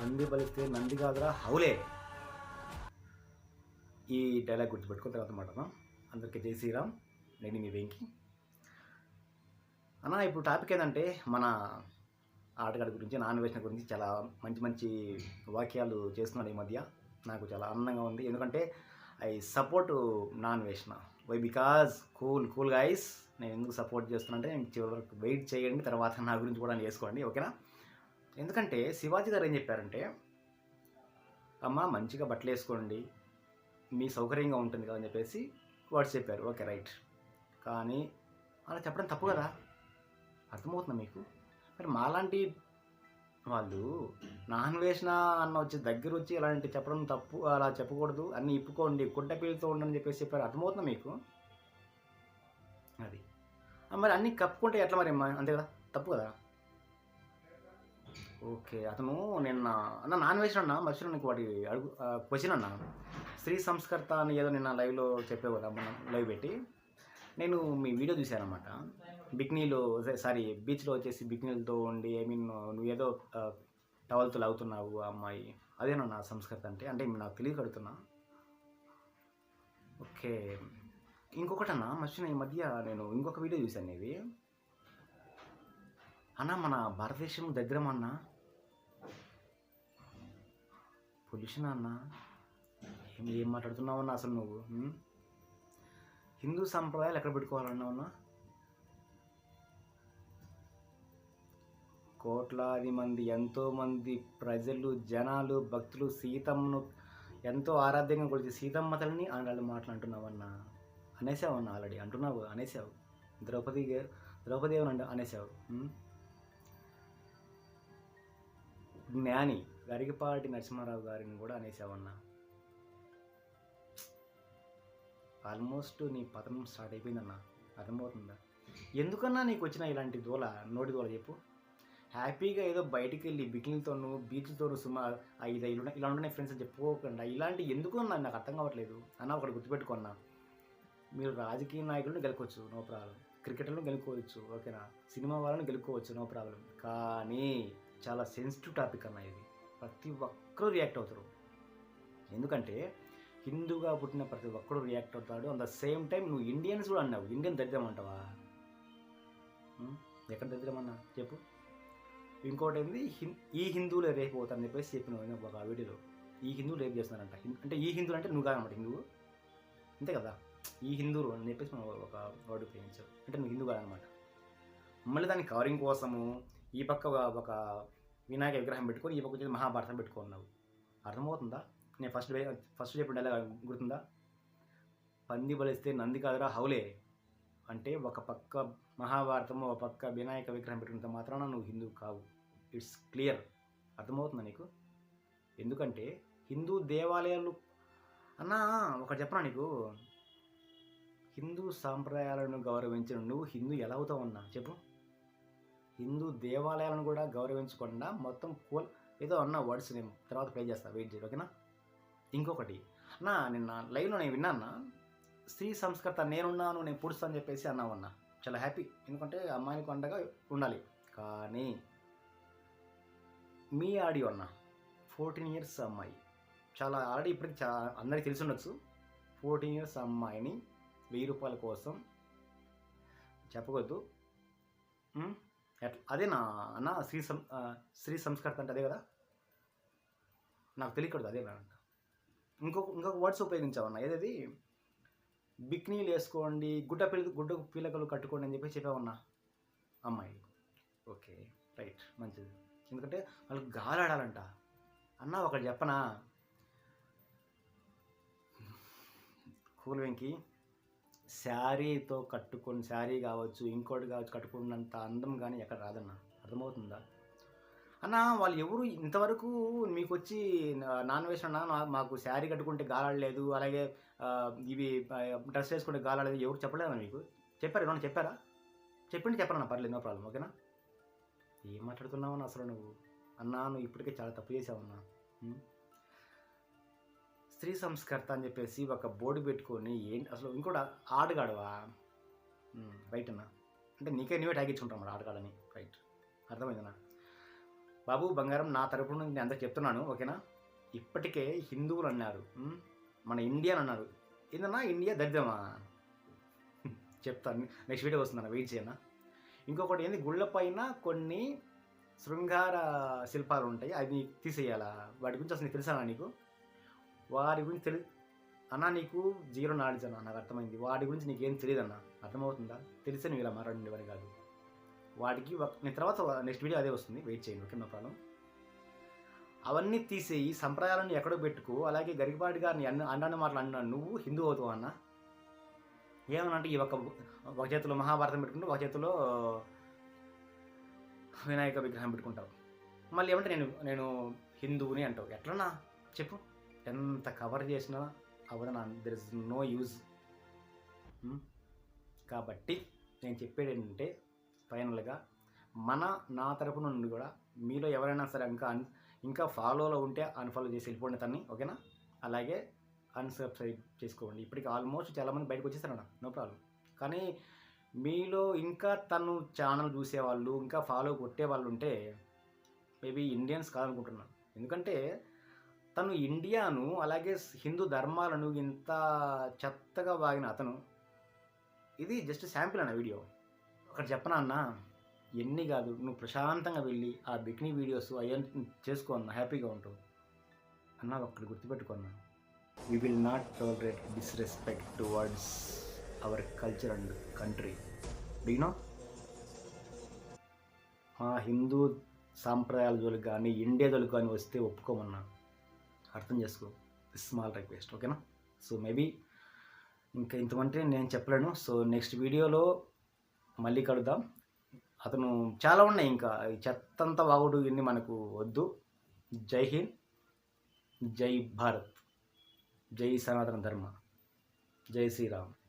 పంది బలిస్తే నంది కాదురా హౌలే. ఈ డైలాగ్ గుర్తుపెట్టుకున్న తర్వాత మాట్లాడదాం. అందరికీ జై శ్రీరామ్. నేను మీ వెంకి. అన్న ఇప్పుడు టాపిక్ ఏంటంటే మన ఆటగాడి గురించి నాన్ వేసిన గురించి చాలా మంచి మంచి వాక్యాలు చేస్తున్నాడు ఈ మధ్య. నాకు చాలా ఆనందంగా ఉంది. ఎందుకంటే ఐ సపోర్ట్ నాన్ వేసిన why because cool cool guys నేను ఎందుకు సపోర్ట్ చేస్తున్నా అంటే చివరి వరకు వెయిట్ చేయండి. తర్వాత నా గురించి కూడా చేసుకోండి ఓకేనా ఎందుకంటే శివాజీ గారు ఏం చెప్పారంటే అమ్మ మంచిగా బట్టలు వేసుకోండి. మీ సౌకర్యంగా ఉంటుంది కదా అని చెప్పేసి వాడు చెప్పారు. Okay right. కానీ అలా చెప్పడం తప్పు కదా. అర్థమవుతుందా మీకు? మరి మాలాంటి వాళ్ళు నాన్ వేసిన అన్న వచ్చి దగ్గర వచ్చి అలాంటి చెప్పడం తప్పు అలా చెప్పకూడదు. అన్నీ ఇప్పుకోండి గుడ్డ పీలుతో ఉండని చెప్పేసి చెప్పారు. అర్థమవుతుందా మీకు? అది. మరి అన్ని కప్పుకుంటే ఎట్లా మరి అమ్మా? అంతే కదా? తప్పు కదా? ఓకే అతను నిన్న అన్న నాన్ వేసిన అన్న మర్చిపోయిన నీకు వాటి అడుగు క్వశ్చన్ అన్న? స్త్రీ సంస్కర్త అని ఏదో నిన్న లైవ్లో చెప్పావు కదా మనం లైవ్ పెట్టి. నేను మీ వీడియో చూశానమాట బిక్నీలో సారీ బీచ్లో వచ్చేసి బిక్నీలతో ఉండి ఐ మీన్ నువ్వు ఏదో టవల్తో లాగుతున్నావు అమ్మాయి. అదేనా నా సంస్కృతి అంటే? అంటే నాకు తెలియక అడుగుతున్నా. ఓకే ఇంకొకటి అన్న మర్చిన ఈ మధ్య నేను ఇంకొక వీడియో చూశాను ఇది అన్న మన భారతదేశం దగ్గరమన్నా పొల్యూషన్ అన్న ఏం ఏం మాట్లాడుతున్నావు అన్న అసలు నువ్వు హిందూ సంప్రదాయాలు ఎక్కడ పెట్టుకోవాలన్నావు కోట్లాది మంది ఎంతోమంది ప్రజలు జనాలు భక్తులు సీతమ్మను ఎంతో ఆరాధ్యంగా కొలిచి సీతమ్మ తల్లిని వాళ్ళు మాట్లాడుతున్నావన్న? అనేసావన్న ఆల్రెడీ అంటున్నావు అనేసావు ద్రౌపది గారు ద్రౌపది ఏమని అనేసావు జ్ఞాని గరికపాటి నరసింహారావు గారిని కూడా అనేసావన్నా. ఆల్మోస్ట్ నీ పతనం స్టార్ట్ అయిపోయిందన్నా. అర్థమవుతుందా? ఎందుకన్నా నీకు వచ్చిన ఇలాంటి దూల? నోటి దూల చెప్పు. హ్యాపీగా ఏదో బయటికి వెళ్ళి బికినీలతోనూ బీచ్లతోనూ సుమా ఐదు ఇలా ఇలా ఉండే ఫ్రెండ్స్ అని చెప్పుకోకుండా ఇలాంటి ఎందుకు అన్నా నాకు అర్థం కావట్లేదు. అన్న ఒకటి గుర్తుపెట్టుకున్నా మీరు రాజకీయ నాయకులను గెలుకోవచ్చు నో ప్రాబ్లం. క్రికెటర్లను గెలుకోవచ్చు ఓకేనా? సినిమా వాళ్ళని గెలుకోవచ్చు నో ప్రాబ్లం. కానీ చాలా సెన్సిటివ్ టాపిక్ అన్న ఇది. ప్రతి ఒక్కరూ రియాక్ట్ అవుతారు. ఎందుకంటే హిందూగా పుట్టిన ప్రతి ఒక్కడు రియాక్ట్ అవుతాడు. అట్ ద సేమ్ టైం నువ్వు ఇండియన్స్ కూడా అన్నావు. ఇండియన్ దరిద్రం అంటావా? ఎక్కడ దరిద్రం అన్నా? చెప్పు. ఇంకోటి ఏంది? ఈ హిందువులే రేపు పోతారని చెప్పేసి చెప్పిన ఒక వీడియోలో. ఈ హిందువులు రేపు చేస్తున్నారంట. అంటే ఈ హిందువులు అంటే నువ్వు కాదన్నమాట హిందువు. అంతే కదా? ఈ హిందువులు అని చెప్పేసి మనం ఒక వర్డ్ ఉపయోగించారు. అంటే నువ్వు హిందువు కాదనమాట. మళ్ళీ దాని కవరింగ్ కోసము ఈ పక్క ఒక వినాయక విగ్రహం పెట్టుకొని ఈ పక్క వచ్చేసి మహాభారతం పెట్టుకున్నావు. అర్థమవుతుందా? నేను ఫస్ట్ ఫస్ట్ చెప్పిన గుర్తుందా? పంది బలిస్తే నంది కాదురా హౌలే. అంటే ఒక పక్క మహాభారతము ఒక పక్క వినాయక విగ్రహం పెట్టినంత మాత్రాన నువ్వు హిందూ కావు. ఇట్స్ క్లియర్ అర్థమవుతుందా నీకు? ఎందుకంటే హిందూ దేవాలయాలు అన్నా ఒకటి చెప్పరా నీకు? హిందూ సాంప్రదాయాలను గౌరవించిన నువ్వు హిందూ ఎలా అవుతావు అన్నా? చెప్పు. హిందూ దేవాలయాలను కూడా గౌరవించకుండా మొత్తం కూల్ ఏదో అన్న వర్డ్స్ నేను తర్వాత ప్లే చేస్తాను వెయిట్ చేయి ఓకేనా ఇంకొకటి. అన్నా నిన్న లైవ్లో నేను విన్నాను స్త్రీ సంస్కృత నేనున్నాను నేను పుడుస్తాను అని చెప్పేసి అన్నావు అన్న. చాలా హ్యాపీ ఎందుకంటే అమ్మాయికి అండగా ఉండాలి. కానీ మీ ఆడియో అన్న ఫోర్టీన్ ఇయర్స్ అమ్మాయి. చాలా ఆల్రెడీ ఇప్పటికి చా అందరికీ తెలిసి ఉండొచ్చు. ఫోర్టీన్ ఇయర్స్ అమ్మాయిని వెయ్యి రూపాయల కోసం చెప్పకూడదు అదే నా అన్న శ్రీ సం శ్రీ సంస్కృత అంటే అదే కదా? నాకు తెలియకూడదు అదే అంట ఇంకొక ఇంకొక వర్డ్స్ ఉపయోగించావన్న ఏదది? బిక్నీలు వేసుకోండి గుడ్డ పిల్ల గుడ్డ పిల్లకలు కట్టుకోండి అని చెప్పి చెప్పావన్నా? అమ్మాయి. ఓకే రైట్ మంచిది. ఎందుకంటే వాళ్ళకి గాలి ఆడాలంట అన్న ఒకటి చెప్పనా? కూల్ వెంకి శారీతో కట్టుకొని శారీ కావచ్చు ఇంకోటి కావచ్చు కట్టుకున్నంత అందం కానీ ఎక్కడ రాదన్న? అర్థమవుతుందా? అన్న వాళ్ళు ఎవరు ఇంతవరకు మీకు వచ్చి నాన్ వేసిన అన్న మాకు శారీ కట్టుకుంటే గాలాడలేదు అలాగే ఇవి డ్రెస్ వేసుకుంటే గాలాడలేదు ఎవరు చెప్పలేదా మీకు? చెప్పారు ఏమన్నా చెప్పారా? చెప్పిండి చెప్పరన్నా పర్లేదు నో ప్రాబ్లం ఓకేనా? ఏం మాట్లాడుతున్నావు అసలు నువ్వు? అన్నా నువ్వు ఇప్పటికే చాలా తప్పు చేసావన్నా అన్నా స్త్రీ సంస్కర్త అని చెప్పేసి ఒక బోర్డు పెట్టుకొని ఏంటి అసలు ఇంకోటి ఆటగాడవా రైట్ అన్న. అంటే నీకే నీవే టాగించుకుంటాం ఇచ్చుకుంటాం మరి ఆటగాడని రైట్ అర్థమైందన్నా? బాబు బంగారం నా తరపు నేను అందరికి చెప్తున్నాను ఓకేనా? ఇప్పటికే హిందువులు అన్నారు మన మన ఇండియన్ అన్నారు. ఏందన్నా ఇండియా దరిద్రమా చెప్తాను నెక్స్ట్ వీడియో వస్తుందన్న వెయిట్ చేయనా ఇంకొకటి ఏంది గుళ్ళ పైన కొన్ని శృంగార శిల్పాలు ఉంటాయి అవి తీసేయాలా? వాటి గురించి అసలు నీకు తెలుసానా నీకు? వారి గురించి తెలి అన్న నీకు జీరో నాలెడ్జ్ అన్న నాకు అర్థమైంది. వాటి గురించి నీకేం తెలియదు అన్న అర్థమవుతుందా? తెలిస్తే నువ్వు ఇలా మాట్లాడండి కాదు. వాటికి నేను తర్వాత నెక్స్ట్ వీడియో అదే వస్తుంది. వెయిట్ చేయండి ఓకే నో ప్రాబ్లం. అవన్నీ తీసేయి సంప్రదాయాలను ఎక్కడో పెట్టుకో అలాగే గరికపాటి గారిని అన్న అన్నాన్ని మాటలు అన్నా నువ్వు హిందూ అవుతావు అన్న? ఏమనంటే ఈ ఒక ఒక చేతిలో మహాభారతం పెట్టుకుంటూ ఒక చేతిలో వినాయక విగ్రహం పెట్టుకుంటావు. మళ్ళీ ఏమంటే నేను నేను హిందువుని అంటావు. ఎట్లన్నా? చెప్పు. ఎంత కవర్ చేసినా అవదన దెర్ ఇస్ నో యూజ్ కాబట్టి నేను చెప్పేది ఏంటంటే ఫైనల్గా మన నా తరపు నుండి కూడా మీలో ఎవరైనా సరే ఇంకా అన్ ఇంకా ఫాలోలో ఉంటే అన్ఫాలో చేసి వెళ్ళిపోండి తన్ని ఓకేనా అలాగే అన్సబ్స్క్రైబ్ చేసుకోండి. ఇప్పటికి ఆల్మోస్ట్ చాలామంది బయటకు వచ్చేస్తారన్న నో ప్రాబ్లం కానీ మీలో ఇంకా తను ఛానల్ చూసేవాళ్ళు ఇంకా ఫాలో కొట్టే వాళ్ళు ఉంటే మేబీ ఇండియన్స్ కాదనుకుంటున్నాను ఎందుకంటే తను ఇండియాను అలాగే హిందూ ధర్మాలను ఇంత చెత్తగా వాగిన అతను ఇది జస్ట్ శాంపిల్ అన్న వీడియో. ఒకటి చెప్పనా అన్న? ఎన్ని కాదు నువ్వు ప్రశాంతంగా వెళ్ళి ఆ బికినీ వీడియోస్ అవన్నీ చేసుకో అన్న హ్యాపీగా ఉంటావు అన్న ఒక్కటి గుర్తుపెట్టుకున్నా we will not tolerate disrespect towards our culture and country డిగ్నో మా హిందూ సాంప్రదాయాల జోలికి కానీ ఇండియా జోలికి కానీ వస్తే ఒప్పుకోమన్నా. అర్థం చేసుకో స్మాల్ రిక్వెస్ట్ ఓకేనా సో మేబీ ఇంకా ఇంతమంటే నేను చెప్పలేను. సో నెక్స్ట్ వీడియోలో మళ్ళీ కలుద్దాం. అతను చాలా ఉన్నాయి ఇంకా. చెత్తంతా వాగుడు ఇన్ని మనకు వద్దు. జై హింద్. జై భారత్. జై సనాతన ధర్మ. జై శ్రీరామ్.